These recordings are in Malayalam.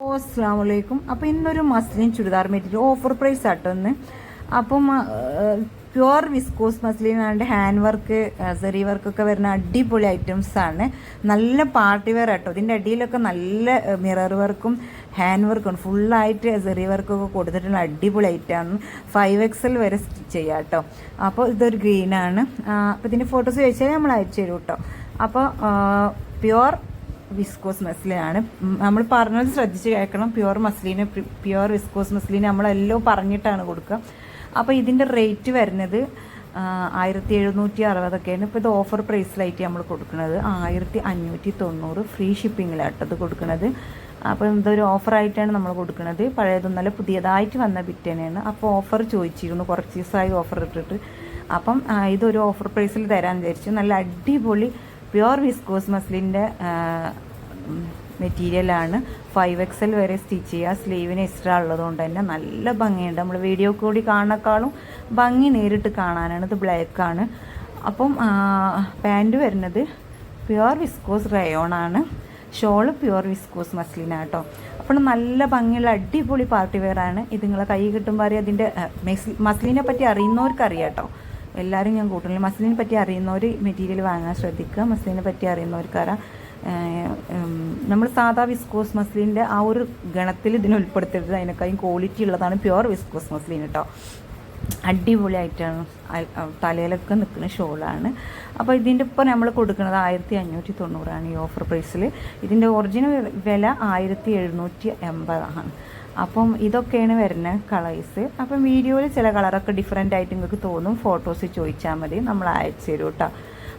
ഓ അസ്സാം വലൈക്കും അപ്പോൾ ഇന്നൊരു muslin churidar material offer price ആട്ടോ ഇന്ന്. അപ്പം pure viscose muslin and hand work സെറി വർക്കൊക്കെ വരുന്ന അടിപൊളി ഐറ്റംസ് ആണ്. നല്ല പാർട്ടി വെയർ ആട്ടോ. ഇതിന്റെ അടിയിലൊക്കെ നല്ല മിറർ വർക്കും ഹാൻഡ് വർക്കും ഫുള്ളായിട്ട് സെറി വർക്കൊക്കെ കൊടുത്തിട്ടുള്ള അടിപൊളി ഐറ്റമാണ് ഫൈവ് എക്സൽ വരെ സ്റ്റിച്ച് ചെയ്യാം കേട്ടോ അപ്പോൾ ഇതൊരു ഗ്രീനാണ് അപ്പോൾ ഇതിന്റെ ഫോട്ടോസ് ചോദിച്ചാൽ നമ്മൾ അയച്ചു തരും കേട്ടോ അപ്പോൾ പ്യുവർ വിസ്കോസ് മസ്ലിനാണ് നമ്മൾ പറഞ്ഞത് ശ്രദ്ധിച്ച് കേൾക്കണം. Pure muslin pure viscose muslin നമ്മളെല്ലാം പറഞ്ഞിട്ടാണ് കൊടുക്കുക. അപ്പോൾ ഇതിന്റെ റേറ്റ് വരുന്നത് ആയിരത്തി എഴുന്നൂറ്റി അറുപതൊക്കെയാണ് ഇപ്പോൾ ഇത് ഓഫർ പ്രൈസിലായിട്ട് നമ്മൾ കൊടുക്കുന്നത് ആയിരത്തി അഞ്ഞൂറ്റി തൊണ്ണൂറ് ഫ്രീ ഷിപ്പിങ്ങിലാട്ടത് കൊടുക്കുന്നത്. അപ്പോൾ ഇതൊരു ഓഫറായിട്ടാണ് നമ്മൾ കൊടുക്കുന്നത്. പഴയതൊന്നല്ല പുതിയതായിട്ട് വന്ന ബിറ്റ് തന്നെയാണ്. അപ്പോൾ ഓഫർ ചോദിച്ചിരുന്നു. കുറച്ച് ദിവസമായി ഓഫർ ഇട്ടിട്ട്. അപ്പം ഇതൊരു ഓഫർ പ്രൈസിൽ തരാൻ വിചാരിച്ചു. നല്ല അടിപൊളി പ്യുവർ വിസ്കോസ് മസ്ലിന്റെ മെറ്റീരിയലാണ് ഫൈവ് എക്സൽ വരെ സ്റ്റിച്ച് ചെയ്യുക. സ്ലീവിന് എക്സ്ട്രാ ഉള്ളതുകൊണ്ട് തന്നെ നല്ല ഭംഗിയുണ്ട്. നമ്മൾ വീഡിയോ കൂടി കാണുന്നേക്കാളും ഭംഗി നേരിട്ട് കാണാനാണ്. ഇത് ബ്ലാക്കാണ് അപ്പം പാന്റ് വരുന്നത് പ്യുവർ വിസ്കോസ് റയോണാണ് ഷോൾ പ്യുവർ വിസ്കോസ് മസ്ലിനാട്ടോ അപ്പോൾ നല്ല ഭംഗിയുള്ള അടിപൊളി പാർട്ടി വെയറാണ് ഇത് നിങ്ങളെ കൈ കിട്ടുമ്പോൾ അറിയാം. അതിന്റെ മസ്ലിനെ പറ്റി അറിയുന്നവർക്ക് അറിയാം കേട്ടോ എല്ലാവരും ഞാൻ കൂട്ടുന്നില്ല മസ്ലിനെ പറ്റി അറിയുന്നവർ മെറ്റീരിയൽ വാങ്ങാൻ ശ്രദ്ധിക്കുക. മസ്ലിനെ പറ്റി അറിയുന്നവർക്കാരാ നമ്മൾ സാധാ വിസ്കോസ് മസ്ലിന്റെ ആ ഒരു ഗണത്തിൽ ഇതിനെ ഉൾപ്പെടുത്തരുത്. അതിനേക്കാളും ക്വാളിറ്റി ഉള്ളതാണ് പ്യുവർ വിസ്കോസ് മസ്ലിൻ കേട്ടോ അടിപൊളിയായിട്ടാണ്. തലയിലൊക്കെ നിൽക്കുന്ന ഷോളാണ്. അപ്പോൾ ഇതിന്റെ ഇപ്പോൾ നമ്മൾ കൊടുക്കുന്നത് ആയിരത്തി അഞ്ഞൂറ്റി തൊണ്ണൂറാണ് ഈ ഓഫർ പ്രൈസിൽ ഇതിന്റെ ഒറിജിനൽ വില ആയിരത്തി എഴുന്നൂറ്റി എൺപതാണ് അപ്പം ഇതൊക്കെയാണ് വരുന്ന കളേഴ്സ് അപ്പം വീഡിയോയിൽ ചില കളറൊക്കെ ഡിഫറെന്റ് ആയിട്ട് നിങ്ങൾക്ക് തോന്നും. ഫോട്ടോസ് ചോദിച്ചാൽ മതി. നമ്മൾ അയച്ചു തരും കേട്ടോ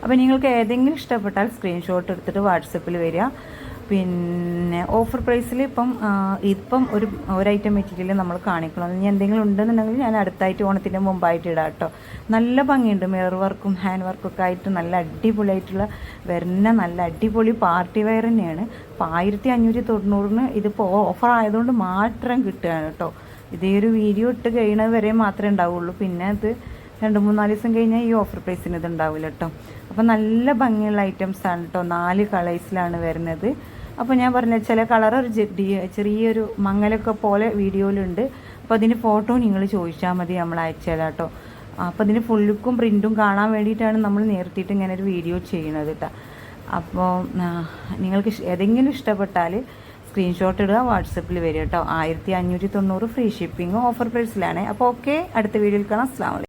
അപ്പോൾ നിങ്ങൾക്ക് ഏതെങ്കിലും ഇഷ്ടപ്പെട്ടാൽ സ്ക്രീൻഷോട്ട് എടുത്തിട്ട് വാട്സപ്പിൽ വരിക. പിന്നെ ഓഫർ പ്രൈസിൽ ഇപ്പം ഇപ്പം ഒരു ഒരു ഐറ്റം മെറ്റീരിയൽ നമ്മൾ കാണിക്കണം. ഇനി എന്തെങ്കിലും ഉണ്ടെന്നുണ്ടെങ്കിൽ ഞാൻ അടുത്തായിട്ട് ഓണത്തിന്റെ മുമ്പായിട്ട് ഇടാം കേട്ടോ നല്ല ഭംഗിയുണ്ട്. മിറർ വർക്കും ഹാൻഡ് വർക്കും ഒക്കെ ആയിട്ട് നല്ല അടിപൊളിയായിട്ടുള്ള വരുന്ന നല്ല അടിപൊളി പാർട്ടി വെയർ തന്നെയാണ്. അപ്പോൾ ആയിരത്തി അഞ്ഞൂറ്റി തൊണ്ണൂറിന് ഇതിപ്പോൾ ഓഫർ ആയതുകൊണ്ട് മാത്രം കിട്ടുകയാണ് കേട്ടോ ഇതേ ഒരു വീഡിയോ ഇട്ട് കഴിയുന്നത് വരെ മാത്രമേ ഉണ്ടാവുള്ളൂ. പിന്നെ അത് രണ്ട് മൂന്നാൽ ദിവസം കഴിഞ്ഞാൽ ഈ ഓഫർ പ്രൈസിന് ഇത് ഉണ്ടാവില്ല കേട്ടോ അപ്പോൾ നല്ല ഭംഗിയുള്ള ഐറ്റംസ് ആണ് കേട്ടോ നാല് കളേഴ്സിലാണ് വരുന്നത്. അപ്പോൾ ഞാൻ പറഞ്ഞ ചില കളർ ഒരു ചെറിയൊരു മങ്ങലൊക്കെ പോലെ വീഡിയോയിലുണ്ട്. അപ്പോൾ അതിന് ഫോട്ടോ നിങ്ങൾ ചോദിച്ചാൽ മതി നമ്മൾ അയച്ചുതരാം കേട്ടോ അപ്പോൾ അതിന് ഫുൾ ലുക്കും പ്രിന്റും കാണാൻ വേണ്ടിയിട്ടാണ് നമ്മൾ നേരത്തിയിട്ട് ഇങ്ങനെ ഒരു വീഡിയോ ചെയ്യുന്നത് കേട്ടോ അപ്പോൾ നിങ്ങൾക്ക് ഏതെങ്കിലും ഇഷ്ടപ്പെട്ടാൽ സ്ക്രീൻഷോട്ട് ഇടുക വാട്സപ്പിൽ വരിക കേട്ടോ ആയിരത്തി അഞ്ഞൂറ്റി തൊണ്ണൂറ് ഫ്രീ ഷിപ്പിംഗ് ഓഫർ പ്രൈസിലാണ് അപ്പോൾ ഓക്കെ അടുത്ത വീഡിയോയിൽ കാണാം. അസ്ലാം